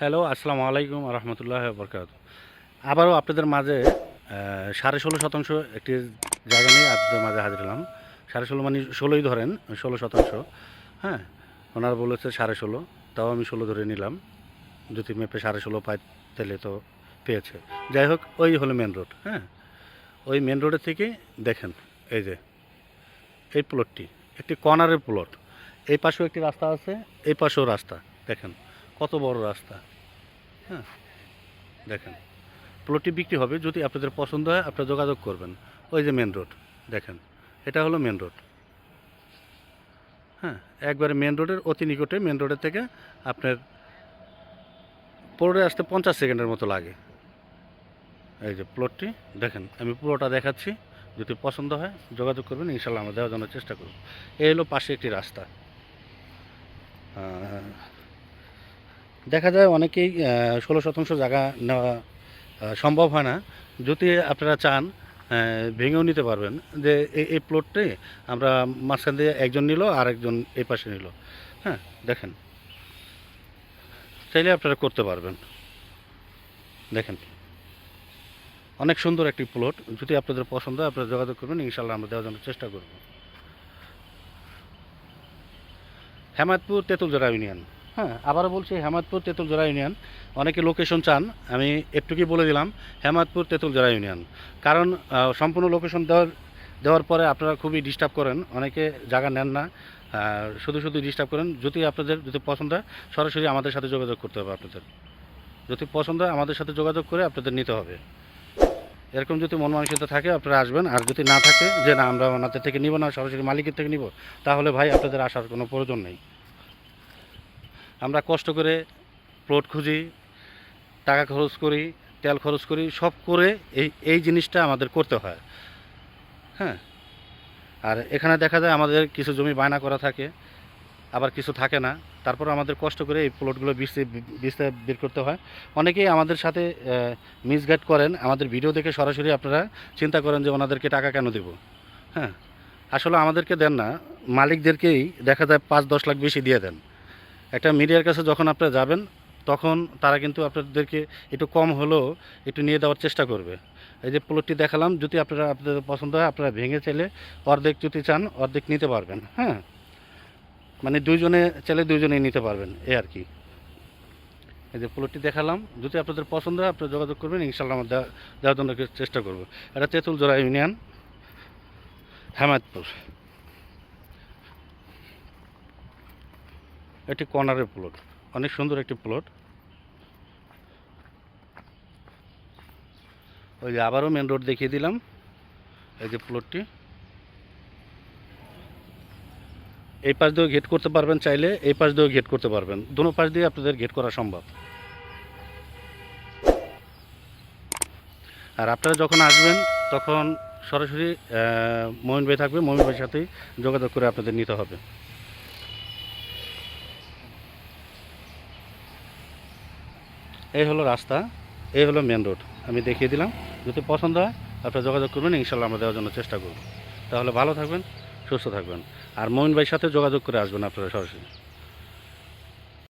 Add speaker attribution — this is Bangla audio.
Speaker 1: হ্যালো আসসালামু আলাইকুম রহমতুল্লাহ বরকাত আবারও আপনাদের মাঝে সাড়ে ষোলো শতাংশ একটি জায়গা নিয়ে আপনাদের মাঝে হাজির হলাম। সাড়ে ষোলো মানে ষোলোই ধরেন, ষোলো শতাংশ। হ্যাঁ ওনার বলেছে সাড়ে ষোলো, তাও আমি ষোলো ধরে নিলাম। যদি মেপে সাড়ে ষোলো পাই, তাহলে তো পেয়েছে। যাই হোক, ওই হলো মেন রোড হ্যাঁ। ওই মেন রোডের থেকে দেখেন, এই যে, এই প্লটটি একটি কর্নারের প্লট এই পাশেও একটি রাস্তা আছে, এই পাশেও রাস্তা, দেখেন। কত বড় রাস্তা? হ্যাঁ দেখেন, প্লটটি বিক্রি হবে যদি আপনাদের পছন্দ হয়, আপনারা যোগাযোগ করবেন। ওই যে মেন রোড দেখেন, এটা হলো মেন রোড হ্যাঁ একবারে মেন রোডের অতি নিকটে মেন রোডের থেকে আপনার পড়ে আসতে পঞ্চাশ সেকেন্ডের মতো লাগে। এই যে প্লটটি দেখেন, আমি পুরোটা দেখাচ্ছি। যদি পছন্দ হয়, যোগাযোগ করবেন ইনশাল্লাহ আমরা দেওয়ার জন্য চেষ্টা করব। এই হলো পাশে একটি রাস্তা। দেখা যায় অনেকেই ষোলো শতাংশ জায়গা নেওয়া সম্ভব হয় না। যদি আপনারা চান ভেঙেও নিতে পারবেন। যে এই প্লটটি আমরা মাঝখান দিয়ে একজন নিল আর একজন এই পাশে নিল। হ্যাঁ দেখেন। চাইলে আপনারা করতে পারবেন। দেখেন। অনেক সুন্দর একটি প্লট যদি আপনাদের পছন্দ হয়, আপনারা যোগাযোগ করবেন। ইনশাল্লাহ আমরা দেওয়ার জন্য চেষ্টা করব। হেমায়তপুর তেঁতুলজোড়া ইউনিয়ন। হ্যাঁ আবারও বলছি, হেমায়তপুর তেঁতুলজোড়া ইউনিয়ন। অনেকে লোকেশন চান, আমি একটুকুই বলে দিলাম, হেমায়তপুর তেঁতুলজোড়া ইউনিয়ন। কারণ সম্পূর্ণ লোকেশন দেওয়ার দেওয়ার পরে আপনারা খুবই ডিস্টার্ব করেন, অনেকে জায়গা নেন না শুধু শুধু ডিস্টার্ব করেন। যদি আপনাদের, যদি পছন্দ হয়, সরাসরি আমাদের সাথে যোগাযোগ করতে হবে আপনাদের। যদি পছন্দ হয়, আমাদের সাথে যোগাযোগ করে আপনাদের নিতে হবে। এরকম যদি মন মানসিকতা থাকে, আপনারা আসবেন। আর যদি না থাকে, যে না, আমরা ওনাদের থেকে নিব না, সরাসরি মালিকের থেকে নিব, তাহলে ভাই আপনাদের আসার কোনো প্রয়োজন নেই। আমরা কষ্ট করে প্লট খুঁজি, টাকা খরচ করি, তেল খরচ করি, সব করে এই এই জিনিসটা আমাদের করতে হয়। হ্যাঁ? আর এখানে দেখা যায় আমাদের কিছু জমি বায়না করা থাকে, আবার কিছু থাকে না। তারপর আমাদের কষ্ট করে এই প্লটগুলো বিচতে বিচতে বের করতে হয়। অনেকেই আমাদের সাথে মিসগাইড করেন। আমাদের ভিডিও দেখে সরাসরি আপনারা চিন্তা করেন যে ওনাদেরকে টাকা কেন দেব? হ্যাঁ? আসলে আমাদেরকে দেন না। মালিকদেরকেই দেখা যায় পাঁচ দশ লাখ বেশি দিয়ে দেন। একটা মিডিয়ার কাছে যখন আপনারা যাবেন, তখন তারা কিন্তু আপনাদেরকে একটু কম হলেও একটু নিয়ে দেওয়ার চেষ্টা করবে। এই যে প্লটটি দেখালাম, যদি আপনারা আপনাদের পছন্দ হয়, আপনারা ভেঙে চাইলে অর্ধেক যদি চান, অর্ধেক নিতে পারবেন হ্যাঁ? মানে দুইজনে চাইলে দুইজনেই নিতে পারবেন এই আর কি। এই যে প্লটটি দেখালাম, যদি আপনাদের পছন্দ হয়, আপনারা যোগাযোগ করবেন ইনশাল্লাহ আমরা দেওয়ার জন্য চেষ্টা করব। এটা তেঁতুলজোড়া ইউনিয়ন, হেমায়তপুর। এটি কর্নারের প্লট অনেক সুন্দর একটি প্লট ওই যে আবারও মেন রোড দেখিয়ে দিলাম। এই যে প্লটটি এই পাশ দিয়েও গেট করতে পারবেন চাইলে, এই পাশ দিয়েও গেট করতে পারবেন। দুনো পাশ দিয়ে আপনাদের গেট করা সম্ভব। আর আপনারা যখন আসবেন, তখন সরাসরি মমিন ভাই থাকবে মমিন ভাইয়ের সাথেই যোগাযোগ করে আপনাদের নিতে হবে। এই হলো রাস্তা, এই হলো মেন রোড আমি দেখিয়ে দিলাম, যদি পছন্দ হয়, আপনারা যোগাযোগ করবেন, ইনশাল্লাহ আমরা দেওয়ার জন্য চেষ্টা করব। তাহলে ভালো থাকবেন, সুস্থ থাকবেন। আর মমিন ভাইয়ের সাথে যোগাযোগ করে আসবেন আপনারা সরাসরি।